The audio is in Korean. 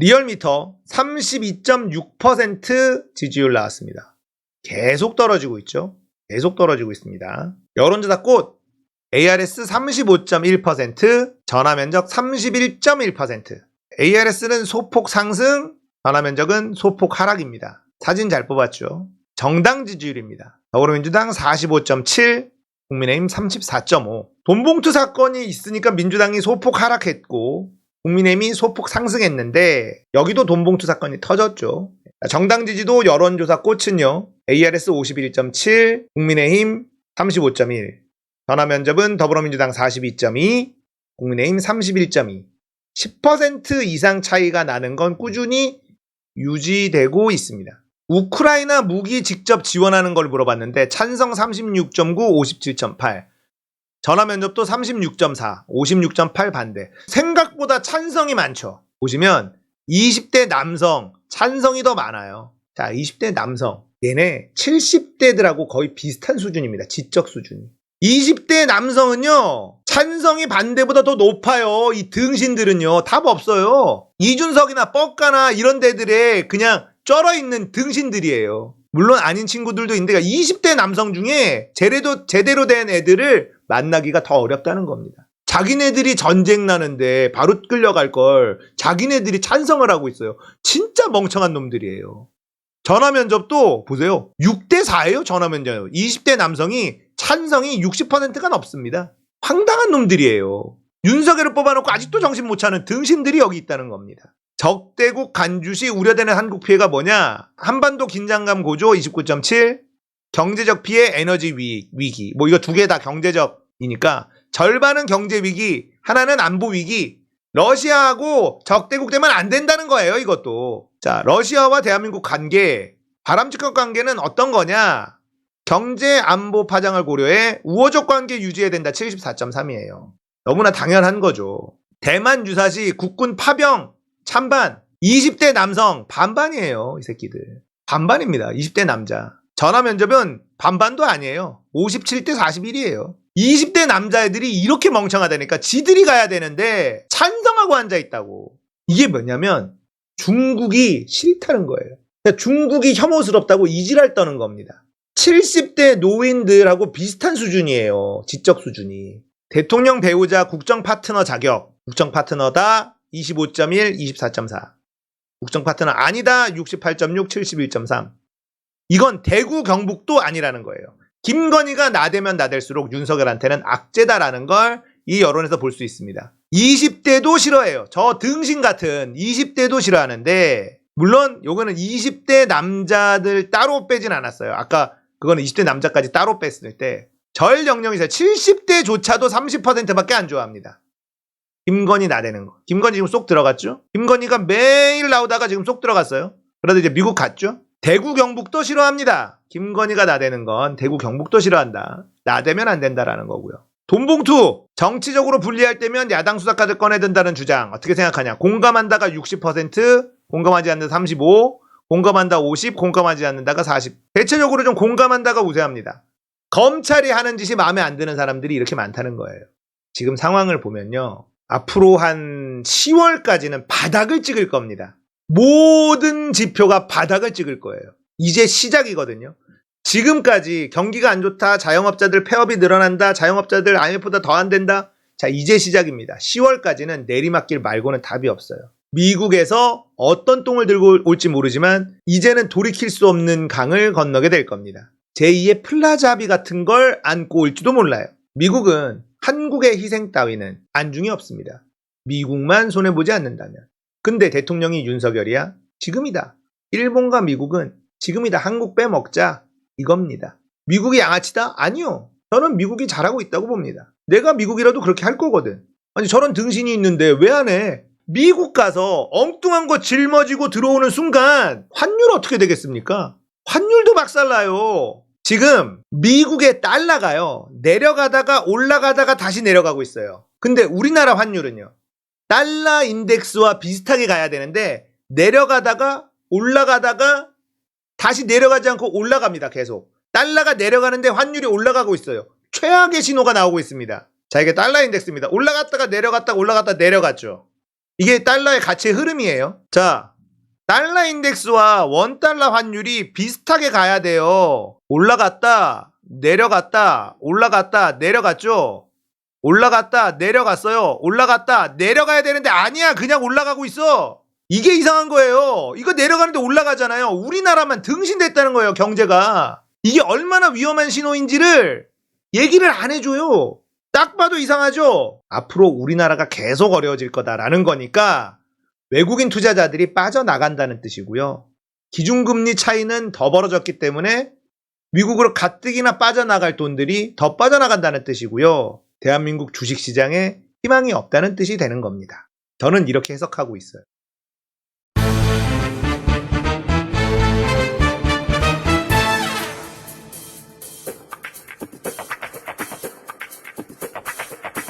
리얼미터 32.6% 지지율 나왔습니다. 계속 떨어지고 있죠. 계속 떨어지고 있습니다. 여론조사 꽃 ARS 35.1%, 전화 면적 31.1%. ARS는 소폭 상승, 전화 면적은 소폭 하락입니다. 사진 잘 뽑았죠. 정당 지지율입니다. 더불어민주당 45.7, 국민의힘 34.5. 돈봉투 사건이 있으니까 민주당이 소폭 하락했고 국민의힘이 소폭 상승했는데 여기도 돈봉투 사건이 터졌죠. 정당 지지도 여론조사 꽃은요. ARS 51.7, 국민의힘 35.1. 전화 면접은 더불어민주당 42.2, 국민의힘 31.2. 10% 이상 차이가 나는 건 꾸준히 유지되고 있습니다. 우크라이나 무기 직접 지원하는 걸 물어봤는데 찬성 36.9, 57.8. 전화 면접도 36.4, 56.8 반대. 생각보다 찬성이 많죠. 보시면 20대 남성 찬성이 더 많아요. 자, 20대 남성. 얘네 70대들하고 거의 비슷한 수준입니다. 지적 수준이. 20대 남성은요, 찬성이 반대보다 더 높아요. 이 등신들은요, 답 없어요. 이준석이나 뻑가나 이런 데들에 그냥 쩔어 있는 등신들이에요. 물론 아닌 친구들도 있는데 20대 남성 중에 제대로, 제대로 된 애들을 만나기가 더 어렵다는 겁니다. 자기네들이 전쟁 나는데 바로 끌려갈 걸 자기네들이 찬성을 하고 있어요. 진짜 멍청한 놈들이에요. 전화 면접도 보세요. 6대 4예요, 전화 면접. 20대 남성이 찬성이 60%가 넘습니다. 황당한 놈들이에요. 윤석열을 뽑아놓고 아직도 정신 못 차는 등신들이 여기 있다는 겁니다. 적대국 간주시 우려되는 한국 피해가 뭐냐? 한반도 긴장감 고조 29.7, 경제적 피해 에너지 위, 위기. 뭐 이거 두 개 다 경제적이니까 절반은 경제 위기, 하나는 안보 위기. 러시아하고 적대국 되면 안 된다는 거예요, 이것도. 자, 러시아와 대한민국 관계, 바람직한 관계는 어떤 거냐? 경제 안보 파장을 고려해 우호적 관계 유지해야 된다 74.3이에요. 너무나 당연한 거죠. 대만 유사시 국군 파병 찬반 20대 남성 반반이에요. 이 새끼들. 반반입니다. 20대 남자. 전화 면접은 반반도 아니에요. 57대 41이에요. 20대 남자애들이 이렇게 멍청하다니까 지들이 가야 되는데 찬성하고 앉아 있다고. 이게 뭐냐면 중국이 싫다는 거예요. 그러니까 중국이 혐오스럽다고 이지랄 떠는 겁니다. 70대 노인들하고 비슷한 수준이에요. 지적 수준이. 대통령 배우자 국정 파트너 자격. 국정 파트너다 25.1, 24.4. 국정 파트너 아니다 68.6, 71.3. 이건 대구 경북도 아니라는 거예요. 김건희가 나대면 나댈수록 윤석열한테는 악재다라는 걸 이 여론에서 볼 수 있습니다. 20대도 싫어해요. 저 등신 같은 20대도 싫어하는데 물론 요거는 20대 남자들 따로 빼진 않았어요. 아까 그거는 20대 남자까지 따로 뺐을 때 절 영령이세요. 70대조차도 30%밖에 안 좋아합니다. 김건희 나대는 거. 김건희 지금 쏙 들어갔죠? 김건희가 매일 나오다가 지금 쏙 들어갔어요. 그래도 이제 미국 갔죠? 대구 경북도 싫어합니다. 김건희가 나대는 건 대구 경북도 싫어한다. 나대면 안 된다라는 거고요. 돈봉투 정치적으로 불리할 때면 야당 수사카드 꺼내든다는 주장 어떻게 생각하냐? 공감한다가 60%, 공감하지 않는 35, 공감한다 50, 공감하지 않는다가 40. 대체적으로 좀 공감한다가 우세합니다. 검찰이 하는 짓이 마음에 안 드는 사람들이 이렇게 많다는 거예요. 지금 상황을 보면요. 앞으로 한 10월까지는 바닥을 찍을 겁니다. 모든 지표가 바닥을 찍을 거예요. 이제 시작이거든요. 지금까지 경기가 안 좋다, 자영업자들 폐업이 늘어난다, 자영업자들 IMF보다 더 안 된다. 자, 이제 시작입니다. 10월까지는 내리막길 말고는 답이 없어요. 미국에서 어떤 똥을 들고 올지 모르지만 이제는 돌이킬 수 없는 강을 건너게 될 겁니다. 제2의 플라자비 같은 걸 안고 올지도 몰라요. 미국은 한국의 희생 따위는 안중이 없습니다. 미국만 손해보지 않는다면. 근데 대통령이 윤석열이야? 지금이다. 일본과 미국은 지금이다. 한국 빼먹자. 이겁니다. 미국이 양아치다? 아니요. 저는 미국이 잘하고 있다고 봅니다. 내가 미국이라도 그렇게 할 거거든. 아니 저런 등신이 있는데 왜 안 해? 미국 가서 엉뚱한 거 짊어지고 들어오는 순간 환율 어떻게 되겠습니까? 환율도 박살나요. 지금 미국의 달러가요. 내려가다가 올라가다가 다시 내려가고 있어요. 근데 우리나라 환율은요. 달러 인덱스와 비슷하게 가야 되는데 내려가다가 올라가다가 다시 내려가지 않고 올라갑니다. 계속. 달러가 내려가는데 환율이 올라가고 있어요. 최악의 신호가 나오고 있습니다. 자, 이게 달러 인덱스입니다. 올라갔다가 내려갔다가 올라갔다 내려갔죠. 이게 달러의 가치의 흐름이에요. 자, 달러 인덱스와 원 달러 환율이 비슷하게 가야 돼요. 올라갔다, 내려갔다, 올라갔다, 내려갔죠? 올라갔다, 내려갔어요. 올라갔다, 내려가야 되는데 아니야. 그냥 올라가고 있어. 이게 이상한 거예요. 이거 내려가는데 올라가잖아요. 우리나라만 등신됐다는 거예요, 경제가. 이게 얼마나 위험한 신호인지를 얘기를 안 해줘요. 딱 봐도 이상하죠? 앞으로 우리나라가 계속 어려워질 거다라는 거니까 외국인 투자자들이 빠져나간다는 뜻이고요. 기준금리 차이는 더 벌어졌기 때문에 미국으로 가뜩이나 빠져나갈 돈들이 더 빠져나간다는 뜻이고요. 대한민국 주식시장에 희망이 없다는 뜻이 되는 겁니다. 저는 이렇게 해석하고 있어요.